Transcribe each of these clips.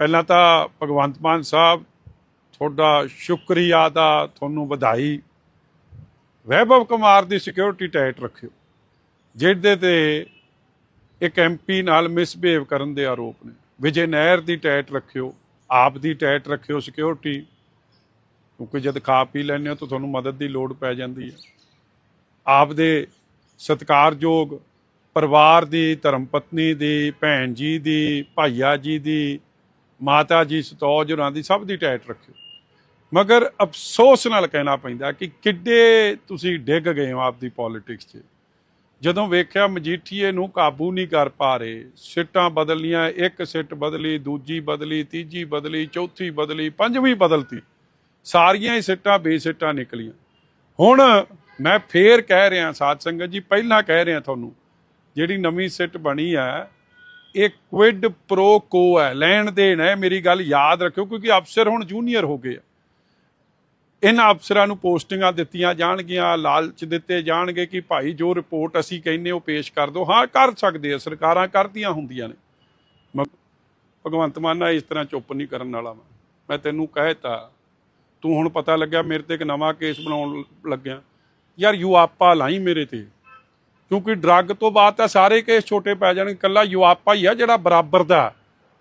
ਪਹਿਲਾਂ ਤਾਂ ਭਗਵੰਤ ਮਾਨ ਸਾਹਿਬ, ਤੁਹਾਡਾ ਸ਼ੁਕਰੀਆ ਦਾ ਤੁਹਾਨੂੰ ਵਧਾਈ। ਵੈਭਵ ਕੁਮਾਰ ਦੀ ਸਿਕਿਉਰਿਟੀ ਟਾਈਟ ਰੱਖਿਓ, ਜਿਹਦੇ ਤੇ ਇੱਕ ਐਮਪੀ ਨਾਲ ਮਿਸਬਿਹੇਵ ਕਰਨ ਦੇ ਆਰੋਪ ਨੇ। ਵਿਜੇ ਨਹਿਰ ਦੀ ਟਾਈਟ ਰੱਖਿਓ, ਆਪ ਦੀ ਟਾਈਟ ਰੱਖਿਓ ਸਿਕਿਉਰਿਟੀ ਕਿਉਂਕਿ ਜਦ ਖਾ ਪੀ ਲੈਂਦੇ ਹੋ ਤਾਂ ਤੁਹਾਨੂੰ ਮਦਦ ਦੀ ਲੋੜ ਪੈ ਜਾਂਦੀ ਹੈ। ਆਪ ਦੇ ਸਤਿਕਾਰਯੋਗ ਪਰਿਵਾਰ ਦੀ, ਧਰਮ ਪਤਨੀ ਦੀ, ਭੈਣ ਜੀ ਦੀ, ਭਾਈਆ ਜੀ ਦੀ ਮਾਤਾ ਜੀ, ਸਤੌਜ ਹੋਰਾਂ ਦੀ ਸਭ ਦੀ ਟਾਈਟ ਰੱਖਿਓ। ਮਗਰ ਅਫਸੋਸ ਨਾਲ ਕਹਿਣਾ ਪੈਂਦਾ ਕਿ ਕਿੱਡੇ ਤੁਸੀਂ ਡਿੱਗ ਗਏ ਹੋ ਆਪਦੀ ਪੋਲਿਟਿਕਸ 'ਚ। ਜਦੋਂ ਵੇਖਿਆ ਮਜੀਠੀਏ ਨੂੰ ਕਾਬੂ ਨਹੀਂ ਕਰ ਪਾ ਰਹੇ, ਸਿੱਟਾਂ ਬਦਲੀਆਂ, ਇੱਕ ਸਿੱਟ ਬਦਲੀ, ਦੂਜੀ ਬਦਲੀ, ਤੀਜੀ ਬਦਲੀ, ਚੌਥੀ ਬਦਲੀ, ਪੰਜਵੀਂ ਬਦਲਤੀ। ਸਾਰੀਆਂ ਹੀ ਸਿੱਟਾਂ, ਬੇਸਿੱਟਾਂ ਨਿਕਲੀਆਂ। ਹੁਣ ਮੈਂ ਫੇਰ ਕਹਿ ਰਿਹਾ, ਸਾਧ ਸੰਗਤ ਜੀ, ਪਹਿਲਾਂ ਕਹਿ ਰਿਹਾ ਤੁਹਾਨੂੰ, ਜਿਹੜੀ ਨਵੀਂ ਸਿੱਟ ਬਣੀ ਹੈ ਇਹ ਕੁਇਡ ਪ੍ਰੋ ਕੋ ਹੈ, ਲੈਣ ਦੇਣ ਹੈ, ਮੇਰੀ ਗੱਲ ਯਾਦ ਰੱਖਿਓ, ਕਿਉਂਕਿ ਅਫਸਰ ਹੁਣ ਜੂਨੀਅਰ ਹੋ ਗਏ ਆ। ਇਹਨਾਂ ਅਫਸਰਾਂ ਨੂੰ ਪੋਸਟਿੰਗਾਂ ਦਿੱਤੀਆਂ ਜਾਣਗੀਆਂ, ਲਾਲਚ ਦਿੱਤੇ ਜਾਣਗੇ ਕਿ ਭਾਈ ਜੋ ਰਿਪੋਰਟ ਅਸੀਂ ਕਹਿੰਨੇ ਉਹ ਪੇਸ਼ ਕਰ ਦਿਓ। ਹਾਂ, ਕਰ ਸਕਦੇ ਆ, ਸਰਕਾਰਾਂ ਕਰਦੀਆਂ ਹੁੰਦੀਆਂ ਨੇ। ਮ- ਭਗਵੰਤ ਮਾਨ ਇਸ ਤਰ੍ਹਾਂ ਚੁੱਪ ਨਹੀਂ ਕਰਨ ਵਾਲਾ ਮੈਂ ਮੈਂ ਤੈਨੂੰ ਕਹਿਤਾ, ਤੂੰ ਹੁਣ ਪਤਾ ਲੱਗਿਆ ਮੇਰੇ ਤੇ ਇੱਕ ਨਵਾਂ ਕੇਸ ਬਣਾਉਣ ਲੱਗਿਆ। ਯਾਰ, ਯੂ ਯੂਆਪਾ ਲਾਈ ਮੇਰੇ ਤੇ। ਕਿਉਂਕਿ ਡਰੱਗ ਤੋਂ ਬਾਅਦ ਤਾਂ ਸਾਰੇ ਕੇਸ ਛੋਟੇ ਪੈ ਜਾਣਗੇ ਕੱਲਾ ਯੂਆਪਾ ਹੀ ਆ ਜਿਹੜਾ ਬਰਾਬਰ ਦਾ,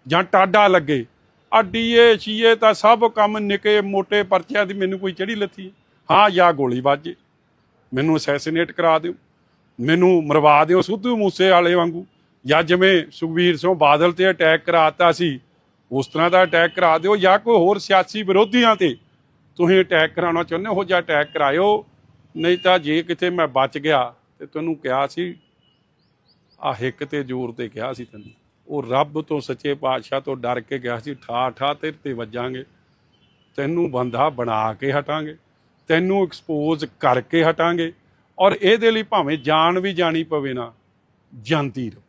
ਜਾਂ ਟਾਡਾ ਲੱਗੇ। ਆ ਡੀਏ ਸੀਏ ਤਾਂ ਸਭ ਕੰਮ ਨਿੱਕੇ ਮੋਟੇ ਪਰਚਿਆਂ ਦੀ ਮੈਨੂੰ ਕੋਈ ਚੜੀ ਲੱਥੀ। ਹਾਂ, ਜਾਂ ਗੋਲੀ ਵੱਜੇ। ਮੈਨੂੰ ਅਸੈਸੀਨੇਟ ਕਰਾ ਦਿਓ। ਮੈਨੂੰ ਮਰਵਾ ਦਿਓ ਸਿੱਧੂ ਮੂਸੇ ਵਾਲੇ ਵਾਂਗੂ। ਜਾਂ ਜਿਵੇਂ ਸੁਖਬੀਰ ਸਿੰਘ ਬਾਦਲ ਤੇ ਅਟੈਕ ਕਰਾਤਾ ਸੀ, ਉਸ ਤਰ੍ਹਾਂ ਦਾ ਅਟੈਕ ਕਰਾ ਦਿਓ, ਜਾਂ ਕੋਈ ਹੋਰ ਸਿਆਸੀ ਵਿਰੋਧੀਆਂ ਤੇ ਤੁਸੀਂ ਅਟੈਕ ਕਰਾਉਣਾ ਚਾਹੁੰਦੇ ਹੋ, ਜਾਂ ਅਟੈਕ ਕਰਾਇਓ। ਨਹੀਂ ਤਾਂ ਜੇ ਕਿਤੇ ਮੈਂ ਬਚ ਗਿਆ ਤੇ ਤੈਨੂੰ ਕਿਹਾ ਸੀ ਆ ਹਿੱਕ ਤੇ ਜ਼ੋਰ ਤੇ ਕਿਹਾ ਸੀ ਤੈਨੂੰ। ਉਹ ਰੱਬ ਤੋਂ ਸੱਚੇ ਪਾਤਸ਼ਾਹ ਤੋਂ ਡਰ ਕੇ ਗਿਆ ਸੀ, ਠਾ ਠਾ ਤੇਰੇ ਤੇ ਵੱਜਾਂਗੇ। ਤੈਨੂੰ ਬੰਦਾ ਬਣਾ ਕੇ ਹਟਾਂਗੇ, ਤੈਨੂੰ ਐਕਸਪੋਜ਼ ਕਰਕੇ ਹਟਾਂਗੇ। ਔਰ ਇਹਦੇ ਲਈ ਭਾਵੇਂ ਜਾਨ ਵੀ ਜਾਣੀ ਪਵੇ ਨਾ, ਜਾਂਦੀ ਰਹੋ।